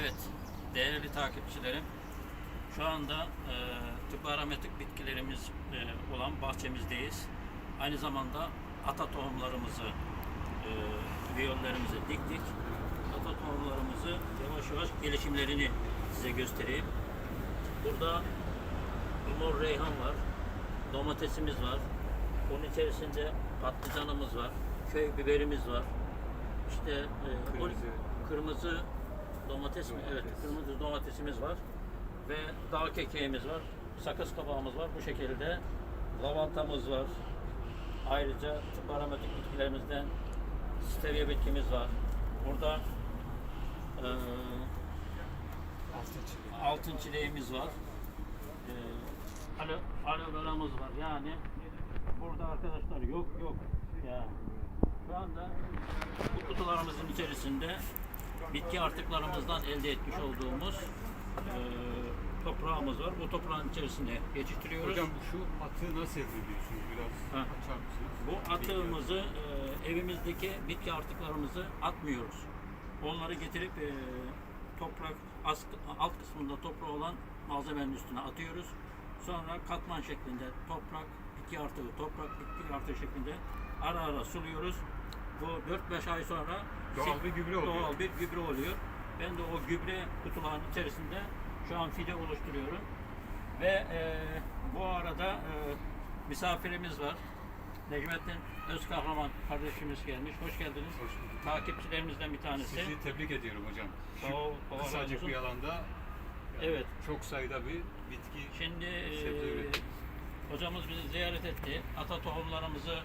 Evet, değerli takipçilerim. Şu anda e, tıbbi aromatik bitkilerimiz e, olan bahçemizdeyiz. Aynı zamanda ata tohumlarımızı, e, viyollerimizi diktik. Ata tohumlarımızı yavaş yavaş gelişimlerini size göstereyim. Burada mor reyhan var, domatesimiz var. Bunun içerisinde patlıcanımız var, köy biberimiz var. İşte e, Kırmızı. kırmızı domates mi? Evet, kırmızı domatesimiz var. Ve dağ kekeğimiz var. Sakız kabağımız var. Bu şekilde lavantamız var. Ayrıca tıp aromatik bitkilerimizden stevia bitkimiz var. Burada eee Altın çileği. altın çileğimiz var. Ee, alo, aloe veramız var. Yani burada arkadaşlar yok yok. Ya şu anda bu kutularımızın içerisinde bitki artıklarımızdan elde etmiş olduğumuz e, toprağımız var. Bu toprağın içerisine geçiştiriyoruz. Hocam şu atı nasıl elde ediyorsunuz? Biraz Ha. açar mısınız? Bu atığımızı e, evimizdeki bitki artıklarımızı atmıyoruz. Onları getirip e, toprak as- alt kısmında toprağı olan malzemenin üstüne atıyoruz. Sonra katman şeklinde toprak, bitki artığı, toprak, bitki artığı şeklinde ara ara suluyoruz. Bu 4-5 ay sonra Doğal bir gübre oluyor. Doğal bir gübre oluyor. Ben de o gübre kutularının içerisinde şu an fide oluşturuyorum. Ve e, bu arada e, misafirimiz var. Necmettin Özkahraman kardeşimiz gelmiş. Hoş geldiniz. Hoş bulduk. Takipçilerimizden bir tanesi. Sizi tebrik ediyorum hocam. Sağ ol, kısacık bir alanda yani Evet. çok sayıda bir bitki Şimdi e, hocamız bizi ziyaret etti. Ata tohumlarımızı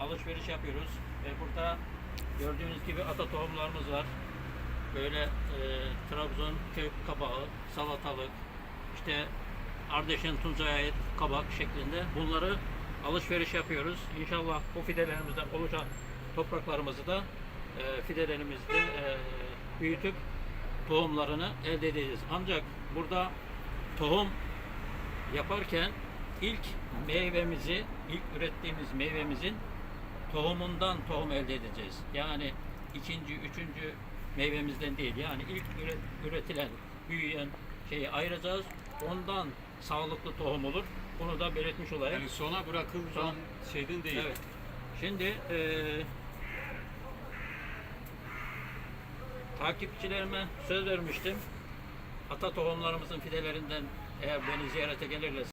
alışveriş yapıyoruz. Ve burada gördüğünüz gibi ata tohumlarımız var. Böyle e, Trabzon kök kabağı, salatalık, işte Ardeşen Tuncay'a ait kabak şeklinde bunları alışveriş yapıyoruz. İnşallah bu fidelerimizden oluşan topraklarımızı da e, fidelerimizde e, büyütüp tohumlarını elde edeceğiz. Ancak burada tohum yaparken ilk meyvemizi, ilk ürettiğimiz meyvemizin tohumundan tohum elde edeceğiz. Yani ikinci, üçüncü meyvemizden değil. Yani ilk üre- üretilen, büyüyen şeyi ayıracağız. Ondan sağlıklı tohum olur. Bunu da belirtmiş olayım. yani sona bırakılan Son- şeyden değil. Evet. Şimdi eee takipçilerime söz vermiştim. Ata tohumlarımızın fidelerinden eğer beni ziyarete gelirlerse